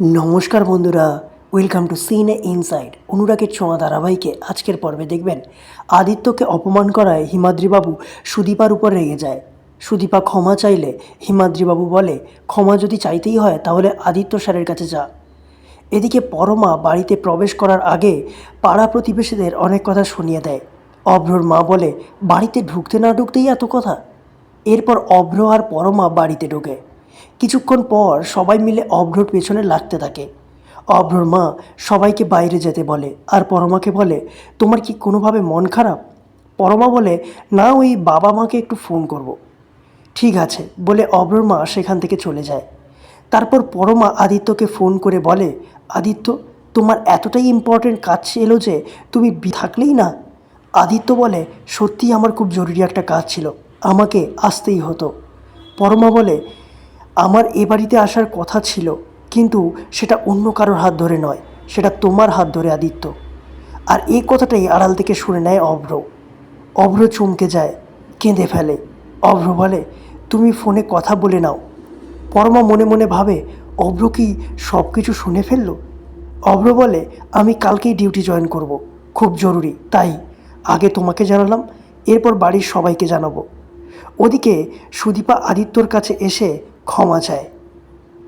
নমস্কার বন্ধুরা welcome two সিনে ইনসাইড অনুরাগের ছোঁয়া ধারাবাহিকে আজকের পর্বে দেখবেন, আদিত্যকে অপমান করায় হিমাদ্রিবাবু সুদীপার উপর রেগে যায়। সুদীপা ক্ষমা চাইলে হিমাদ্রিবাবু বলে, ক্ষমা যদি চাইতেই হয়, তাহলে আদিত্য স্যারের কাছে যা। এদিকে পরমা বাড়িতে প্রবেশ করার আগে পাড়া প্রতিবেশীদের অনেক কথা শুনিয়ে দেয়। অভ্রর মা বলে, বাড়িতে ঢুকতে না ঢুকতেই এত কথা? এরপর অভ্র আর পরমা বাড়িতে ঢোকে। কিছুক্ষণ পর সবাই মিলে অভ্রর পেছনে লাগতে থাকে। অভ্রর মা সবাইকে বাইরে যেতে বলে, আর পরমাকে বলে, তোমার কি কোনোভাবে মন খারাপ? পরমা বলে, না, ওই বাবা মাকে একটু ফোন করব। ঠিক আছে, বলে অভ্রর মা সেখান থেকে চলে যায়। তারপর পরমা আদিত্যকে ফোন করে বলে, আদিত্য, তোমার এতটাই ইম্পর্টেন্ট কাজ ছিল যে তুমি থাকলেই না? আদিত্য বলে, সত্যিই আমার খুব জরুরি একটা কাজ ছিল, আমাকে আসতেই হতো। পরমা বলে আমার এ বাড়িতে আসার কথা ছিল, কিন্তু সেটা অন্য কারোর হাত ধরে নয়, সেটা তোমার হাত ধরে, আদিত্য। আর এই কথাটাই আড়াল থেকে শুনে নেয় অভ্র। অভ্র চমকে যায়, কেঁদে ফেলে। অভ্র বলে, তুমি ফোনে কথা বলে নাও। পরমা মনে মনে ভাবে, অভ্র কি সব কিছু শুনে ফেলল? অভ্র বলে, আমি কালকেই ডিউটি জয়েন করব, খুব জরুরি, তাই। আগে তোমাকে জানালাম, এরপর বাড়ির সবাইকে জানাব। ওদিকে সুদীপা আদিত্যর কাছে এসে ক্ষমা চায়।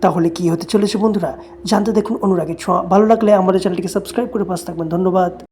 তাহলে কি হতে চলেছে বন্ধুরা? জানতে দেখুন অনুরাগের ছোঁয়া। ভালো লাগলে আমাদের চ্যানেলটিকে সাবস্ক্রাইব করে পাশে থাকবেন। ধন্যবাদ।